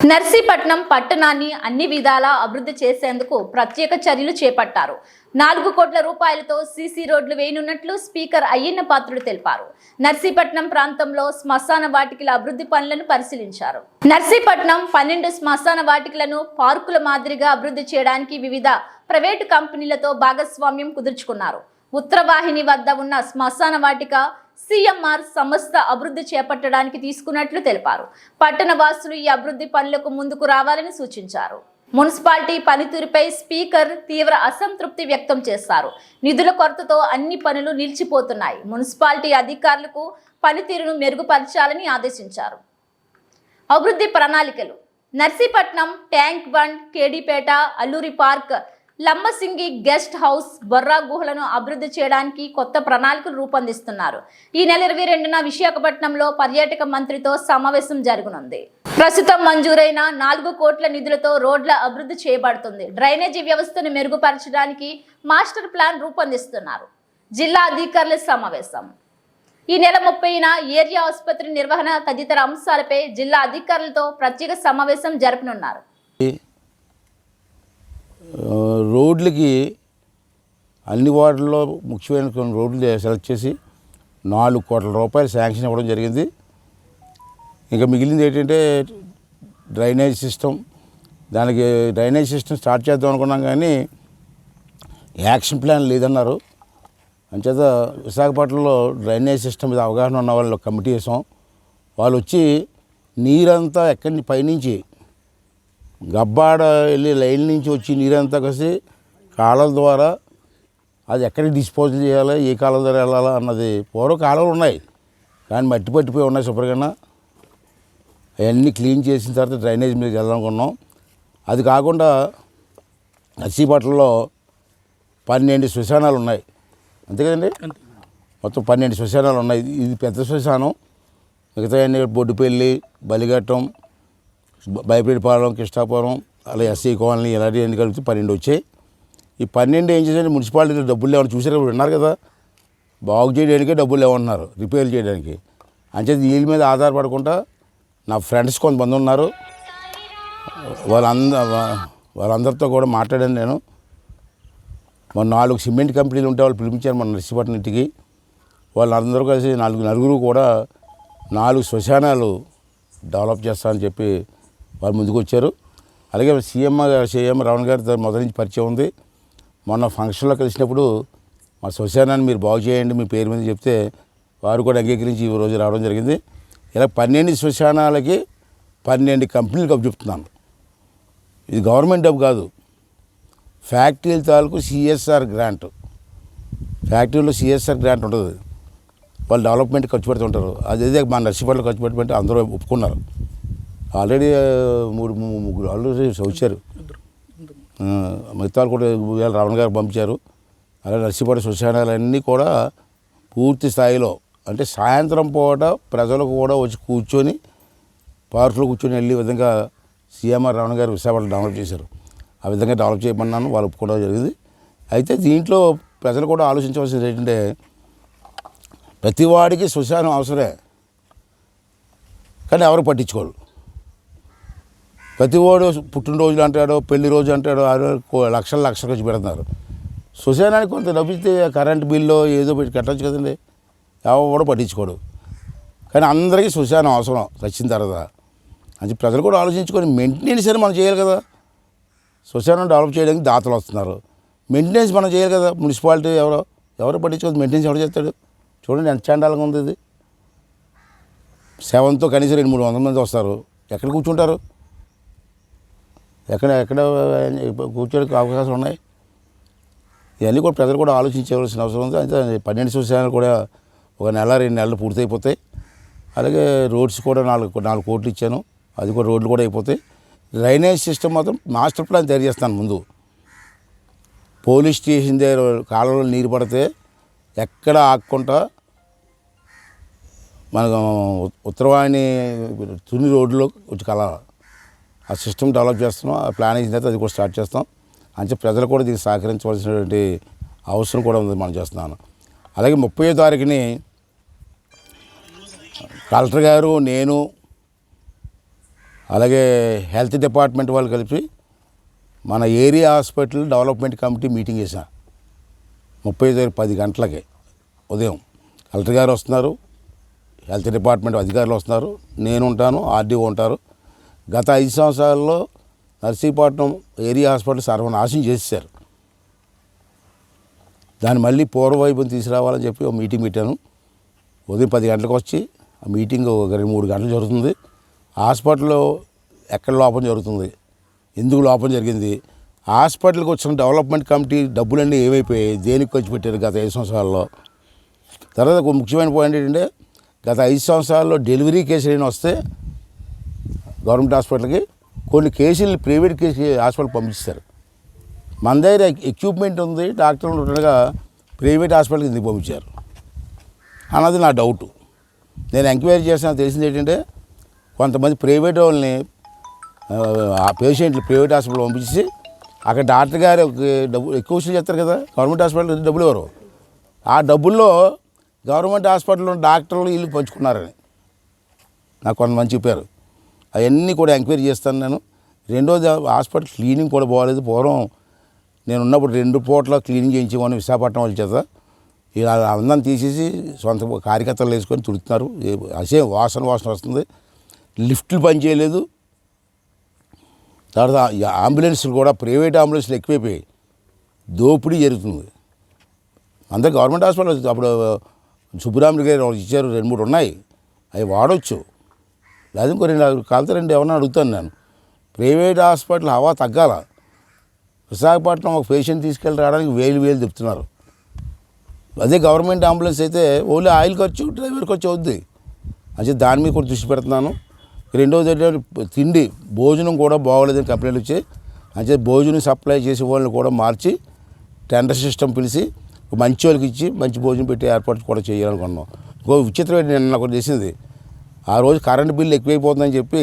నర్సీపట్నం పట్టణాన్ని అన్ని విధాలా అభివృద్ధి చేసేందుకు ప్రత్యేక చర్యలు చేపట్టారు. నాలుగు కోట్ల రూపాయలతో సీసీ రోడ్లు వేయనున్నట్లు స్పీకర్ అయ్యన్న పాత్రుడు తెలిపారు. నర్సీపట్నం ప్రాంతంలో శ్మశాన వాటికల అభివృద్ధి పనులను పరిశీలించారు. నర్సీపట్నం పన్నెండు శ్మశాన వాటికలను పార్కుల మాదిరిగా అభివృద్ధి చేయడానికి వివిధ ప్రైవేటు కంపెనీలతో భాగస్వామ్యం కుదుర్చుకున్నారు. ఉత్తరవాహిని వద్ద ఉన్న శ్మశాన వాటిక సీఎంఆర్ సంస్థ అభివృద్ధి చేపట్టడానికి తీసుకున్నట్లు తెలిపారు. పట్టణ వాసులు ఈ అభివృద్ధి పనులకు ముందుకు రావాలని సూచించారు. మున్సిపాలిటీ పనితీరుపై స్పీకర్ తీవ్ర అసంతృప్తి వ్యక్తం చేశారు. నిధుల కొరతతో అన్ని పనులు నిలిచిపోతున్నాయి. మున్సిపాలిటీ అధికారులకు పనితీరును మెరుగుపరచాలని ఆదేశించారు. అభివృద్ధి ప్రణాళికలు. Narsipatnam tank bund KDPeta Alluri park Lambasingi guest house Borra గుహలను అభివృద్ధి చేయడానికి కొత్త ప్రణాళికలు రూపొందిస్తున్నారు. ఈ నెల ఇరవై రెండున విశాఖపట్నంలో పర్యాటక మంత్రితో సమావేశం జరగనుంది. ప్రస్తుతం మంజూరైన నాలుగు కోట్ల నిధులతో రోడ్ల అభివృద్ధి చేయబడుతుంది. డ్రైనేజీ వ్యవస్థను మెరుగుపరచడానికి మాస్టర్ ప్లాన్ రూపొందిస్తున్నారు. జిల్లా అధికారుల సమావేశం. ఈ నెల ముప్పైన ఏరియా ఆసుపత్రి నిర్వహణ తదితర అంశాలపై జిల్లా అధికారులతో ప్రత్యేక సమావేశం జరపనున్నారు. రోడ్లకి అన్ని వార్డుల్లో ముఖ్యమైన కొన్ని రోడ్లు సెలెక్ట్ చేసి నాలుగు కోట్ల రూపాయలు శాంక్షన్ ఇవ్వడం జరిగింది. ఇంకా మిగిలింది ఏంటంటే డ్రైనేజ్ సిస్టమ్. దానికి డ్రైనేజ్ సిస్టమ్ స్టార్ట్ చేద్దాం అనుకున్నాం కానీ యాక్షన్ ప్లాన్ లేదన్నారు. అంచేత విశాఖపట్నంలో డ్రైనేజ్ సిస్టమ్ మీద అవగాహన ఉన్న వాళ్ళు కమిటీ వేసాం. వాళ్ళు వచ్చి నీరంతా ఎక్కడి నుంచి పైనుంచి గబ్బాడ వెళ్ళి లైన్ నుంచి వచ్చి నీరంతా కలిసి కాలువల ద్వారా అది ఎక్కడికి డిస్పోజల్ చేయాలి ఏ కాలువ ద్వారా వెళ్ళాలా అన్నది పూర్వ కాలువలు ఉన్నాయి. కానీ మట్టి పట్టిపోయి ఉన్నాయి శుభ్రంగా అవన్నీ క్లీన్ చేసిన తర్వాత డ్రైనేజ్ మీదకి వెళ్దామనుకున్నాం. అది కాకుండా నర్సీపట్నంలో పన్నెండు శ్మశానాలు ఉన్నాయి. అంతే కదండి? మొత్తం పన్నెండు శ్మశానాలు ఉన్నాయి. ఇది- పెద్ద శ్మశానం. మిగతా బొడ్డుపల్లి బలిఘట్టం బైపేటపాలెం కృష్ణాపురం అలా ఎస్సీ కాలనీ ఇలాంటి అన్ని కలిపి పన్నెండు వచ్చాయి. ఈ పన్నెండు ఏం చేసే మున్సిపాలిటీ డబ్బులు లేవని చూసారు విన్నారు కదా? బాగు చేయడానికే డబ్బులు లేవన్నారు రిపేర్ చేయడానికి. అంచేది వీళ్ళ మీద ఆధారపడకుండా నా ఫ్రెండ్స్ కొంతమంది ఉన్నారు. వాళ్ళంద వాళ్ళందరితో కూడా మాట్లాడాను నేను. మన నాలుగు సిమెంట్ కంపెనీలు ఉంటే వాళ్ళు పిలిపించారు మన నర్సీపట్నం ఇంటికి వాళ్ళందరూ కలిసి నాలుగు నలుగురు కూడా నాలుగు శ్మశానాలు డెవలప్ చేస్తామని చెప్పి వారు ముందుకు వచ్చారు అలాగే సీఎం సీఎం రావణ్ గారితో మొదటి నుంచి పరిచయం ఉంది. మొన్న ఫంక్షన్లో కలిసినప్పుడు మా శ్మశానాన్ని మీరు బాగు చేయండి మీ పేరు మీద చెప్తే వారు కూడా అంగీకరించి ఈ రోజు రావడం జరిగింది. ఇలా పన్నెండు శ్మశానాలకి పన్నెండు కంపెనీలకు అప్పు చెప్తున్నాను. ఇది గవర్నమెంట్ డబ్బు కాదు. ఫ్యాక్టరీల తాలూకు సిఎస్ఆర్ గ్రాంట్. ఫ్యాక్టరీలో సిఎస్ఆర్ గ్రాంట్ ఉంటుంది వాళ్ళు డెవలప్మెంట్ ఖర్చు పెడుతుంటారు. అదే మా నర్సిపల్లి ఖర్చు పెట్టమంటే అందరూ ఒప్పుకున్నారు. ఆల్రెడీ మూడు ముగ్గురు ఆల్రెడీ వచ్చారు. ఆ, మిగతా కూడా వేళ రావణ గారు పంపించారు. అలాగే నర్సీపట్ల శ్మశానాలన్నీ కూడా పూర్తి స్థాయిలో అంటే సాయంత్రం పూట ప్రజలకు కూడా వచ్చి కూర్చొని పార్కులో కూర్చొని వెళ్ళే విధంగా సీఎంఆర్ రావణ గారు విశాఖపట్నం డెవలప్ చేశారు. ఆ విధంగా డెవలప్ చేయమన్నాను వాళ్ళు కూడా జరిగింది. అయితే దీంట్లో ప్రజలు కూడా ఆలోచించవలసింది ఏంటంటే ప్రతివాడికి శ్మశానం అవసరమే. కానీ ఎవరు పట్టించుకోరు. ప్రతి వాడు పుట్టినరోజులు అంటాడు పెళ్ళి రోజు అంటాడు ఆ లక్షల లక్షలు ఖర్చు పెడుతున్నారు. సుశానానికి కొంత డబ్బిస్తే కరెంట్ బిల్లు ఏదో పెట్టి కట్టచ్చు కదండి. ఎవడు పట్టించుకోడు. కానీ అందరికీ సుశానం అవసరం వచ్చిన తర్వాత. అని ప్రజలు కూడా ఆలోచించుకొని మెయింటెనెన్స్ అని మనం చేయాలి కదా. సుశానం డెవలప్ చేయడానికి దాతలు వస్తున్నారు. మెయింటెనెన్స్ మనం చేయాలి కదా. మున్సిపాలిటీ ఎవరో ఎవరు పట్టించుకోదు మెయింటెనెన్స్ ఎవరు చేస్తాడు? చూడండి ఎంత చండాలంగా ఉంది ఇది. సెవెన్తో కనీసం రెండు మూడు వందల మంది వస్తారు. ఎక్కడ కూర్చుంటారు? ఎక్కడ ఎక్కడ కూర్చోడానికి అవకాశాలు ఉన్నాయి? ఇవన్నీ కూడా ప్రజలు కూడా ఆలోచించవలసిన అవసరం ఉంది. అయితే పన్నెండు సంవత్సరాలు కూడా ఒక నెల రెండు నెలలు పూర్తయిపోతాయి. అలాగే రోడ్స్ కూడా నాలుగు నాలుగు కోట్లు ఇచ్చాను. అది కూడా రోడ్లు కూడా అయిపోతాయి. డ్రైనేజ్ సిస్టమ్ మాత్రం మాస్టర్ ప్లాన్ తయారు చేస్తాను ముందు. పోలీస్ స్టేషన్ దగ్గర కాలంలో నీరు పడితే ఎక్కడ ఆగకుండా మనకు ఉత్తరవాణి తుని రోడ్లో వచ్చి కల ఆ సిస్టమ్ డెవలప్ చేస్తున్నాం ఆ ప్లాన్ అయిన తర్వాత అది కూడా స్టార్ట్ చేస్తాం. అంటే ప్రజలు కూడా దీనికి సహకరించవలసినటువంటి అవసరం కూడా ఉంది మనం చేస్తున్నాను. అలాగే ముప్పై తారీఖుని కలెక్టర్ గారు నేను అలాగే హెల్త్ డిపార్ట్మెంట్ వాళ్ళు కలిపి మన area hospital development committee meeting చేసిన ముప్పై తారీఖు పది గంటలకి ఉదయం. కలెక్టర్ గారు వస్తున్నారు హెల్త్ డిపార్ట్మెంట్ అధికారులు వస్తున్నారు నేను ఉంటాను ఆర్డీఓ ఉంటారు. గత ఐదు సంవత్సరాల్లో నర్సీపట్నం ఏరియా హాస్పిటల్ సర్వనాశం చేశారు దాన్ని మళ్ళీ పూర్వవైపుని తీసుకురావాలని చెప్పి ఒక మీటింగ్ పెట్టాను. ఉదయం పది గంటలకు వచ్చి ఆ మీటింగ్ ఒక రెండు మూడు గంటలు జరుగుతుంది. హాస్పిటల్లో ఎక్కడ లోపం జరుగుతుంది? ఎందుకు లోపం జరిగింది? హాస్పిటల్కి వచ్చిన డెవలప్మెంట్ కమిటీ డబ్బులన్నీ ఏమైపోయాయి? దేనికి ఖర్చు పెట్టారు గత ఐదు సంవత్సరాల్లో? తర్వాత ఒక ముఖ్యమైన పాయింట్ ఏంటంటే గత ఐదు సంవత్సరాల్లో డెలివరీ కేసులు అయినా వస్తే గవర్నమెంట్ హాస్పిటల్కి కొన్ని కేసులు ప్రైవేట్ కేసు హాస్పిటల్ పంపిస్తారు. మన దగ్గర ఎక్విప్మెంట్ ఉంది డాక్టర్లు ఉండగా ప్రైవేట్ హాస్పిటల్కి ఎందుకు పంపించారు? అన్నది నా డౌట్. నేను ఎంక్వైరీ చేసిన తెలిసింది ఏంటంటే కొంతమంది ప్రైవేట్ వాళ్ళని ఆ, పేషెంట్లు ప్రైవేట్ హాస్పిటల్ పంపించి అక్కడ డాక్టర్ గారు ఒక డబ్బు ఎక్కువ వసూలు చేస్తారు కదా గవర్నమెంట్ హాస్పిటల్ డబ్బులు ఎవరు? ఆ డబ్బుల్లో గవర్నమెంట్ హాస్పిటల్లో డాక్టర్లు వీళ్ళు పంచుకున్నారని. నాకు కొంతమంది చెప్పారు. అవన్నీ కూడా ఎంక్వైరీ చేస్తాను నేను. రెండోది హాస్పిటల్ క్లీనింగ్ కూడా బాగాలేదు. పూర్వం నేను ఉన్నప్పుడు రెండు పూట్ల క్లీనింగ్ చేయించేవాడిని విశాఖపట్నం వాళ్ళ చేత. ఇలా అందరం తీసేసి సొంత కార్యకర్తలు వేసుకొని తుడుతున్నారు. అసే వాసన వాసన వస్తుంది. లిఫ్ట్లు పనిచేయలేదు తర్వాత ఈ అంబులెన్స్లు కూడా ప్రైవేట్ అంబులెన్స్లు ఎక్కువైపోయాయి. దోపిడీ జరుగుతుంది. అందరు గవర్నమెంట్ హాస్పిటల్ అప్పుడు సుబ్బరాములు గారు ఇచ్చారు రెండు మూడు ఉన్నాయి. అవి వాడవచ్చు లేదా ఇంకో రెండు కాలితే రెండు ఏమన్నా అడుగుతాను నేను. ప్రైవేట్ హాస్పిటల్ హవా తగ్గాల. విశాఖపట్నం ఒక పేషెంట్ తీసుకెళ్ళి రావడానికి వేలు వేలు చెప్తున్నారు అదే గవర్నమెంట్ అంబులెన్స్ అయితే ఓన్లీ ఆయిల్ ఖర్చు డ్రైవర్ ఖర్చు అవుద్ది. అంటే దాని మీద కూడా దృష్టి పెడుతున్నాను. రెండోది ఏంటంటే తిండి భోజనం కూడా బాగోలేదని కంప్లైంట్ వచ్చి అంటే భోజనం సప్లై చేసే వాళ్ళని కూడా మార్చి టెండర్ సిస్టమ్ పిలిచి మంచి వాళ్ళకి ఇచ్చి మంచి భోజనం పెట్టి ఏర్పాటు కూడా చేయాలనుకున్నాం. ఇంకో విచిత్రమైన నిన్న ఒకటి చేసింది ఆ రోజు కరెంటు బిల్లు ఎక్కువైపోతుందని చెప్పి